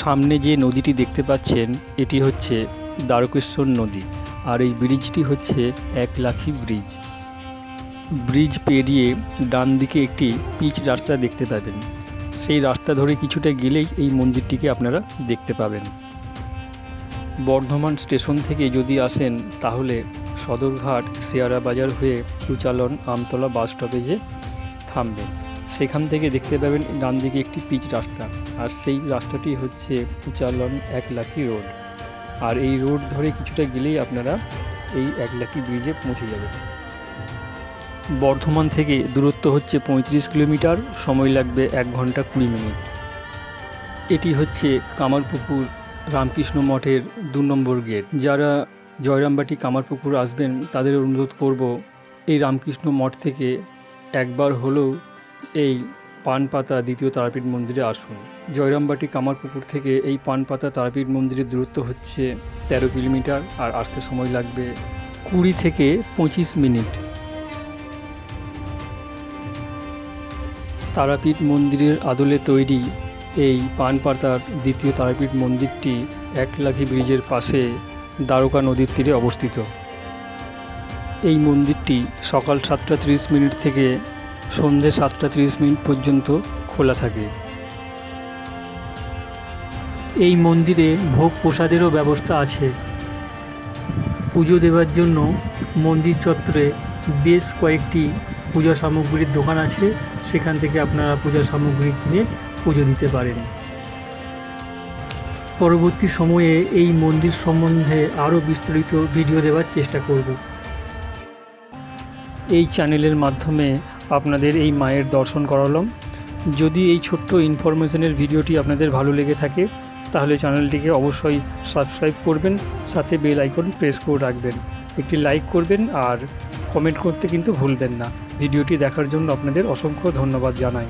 সামনে যে নদীটি দেখতে পাচ্ছেন, এটি হচ্ছে দ্বারকেশ্বর নদী। আর এই ব্রিজটি হচ্ছে এক লাখি ব্রিজ। ব্রিজ পেরিয়ে ডান দিকে একটি পিচ রাস্তা দেখতে পাবেন। সেই রাস্তা ধরে কিছুটা গেলেই এই মন্দিরটিকে আপনারা দেখতে পাবেন। বর্ধমান স্টেশন থেকে যদি আসেন, তাহলে সদরঘাট শেয়ারা বাজার হয়ে সুচালন আমতলা বাস স্টপেজে থামবেন। সেখান থেকে দেখতে পাবেন ডান দিকে একটি পিচ রাস্তা। আর সেই রাস্তাটি হচ্ছে উচালন এক লাখি রোড। আর এই রোড ধরে কিছুটা গেলেই আপনারা এই এক লাখি ব্রিজে পৌঁছে যাবেন। বর্ধমান থেকে দূরত্ব হচ্ছে পঁয়ত্রিশ কিলোমিটার, সময় লাগবে এক ঘণ্টা কুড়ি মিনিট। এটি হচ্ছে কামারপুকুর রামকৃষ্ণ মঠের দু নম্বর গেট। যারা জয়রামবাটি কামারপুকুর আসবেন, তাদের অনুরোধ করব, এই রামকৃষ্ণ মঠ থেকে একবার হলেও এই পানপাতা দ্বিতীয় তারাপীঠ মন্দিরে আসুন। জয়রামবাটি কামারপুকুর থেকে এই পানপাতা তারাপীঠ মন্দিরের দূরত্ব হচ্ছে তেরো কিলোমিটার আর আসতে সময় লাগবে কুড়ি থেকে পঁচিশ মিনিট। তারাপীঠ মন্দিরের আদলে তৈরি এই পানপাতার দ্বিতীয় তারাপীঠ মন্দিরটি একলাখি ব্রিজের পাশে দ্বারকা নদীর তীরে অবস্থিত। এই মন্দিরটি সকাল সাতটা তিরিশ মিনিট থেকে সন্ধে সাতটা তিরিশ মিনিট পর্যন্ত খোলা থাকে। এই মন্দিরে ভোগ প্রসাদেরও ব্যবস্থা আছে। পুজো দেওয়ার জন্য মন্দির চত্বরে বেশ কয়েকটি পূজা সামগ্রীর দোকান আছে। সেখান থেকে আপনারা পূজা সামগ্রী কিনে পুজো দিতে পারেন। পরবর্তী সময়ে এই মন্দির সম্বন্ধে আরও বিস্তারিত ভিডিও দেওয়ার চেষ্টা করব। এই চ্যানেলের মাধ্যমে আপনাদের এই মায়ের দর্শন করালাম। যদি এই ছোট্ট ইনফরমেশনের ভিডিওটি আপনাদের ভালো লেগে থাকে, তাহলে চ্যানেলটিকে অবশ্যই সাবস্ক্রাইব করবেন, সাথে বেল আইকন প্রেস করে রাখবেন। একটি লাইক করবেন আর কমেন্ট করতে কিন্তু ভুলবেন না। ভিডিওটি দেখার জন্য আপনাদের অসংখ্য ধন্যবাদ জানাই।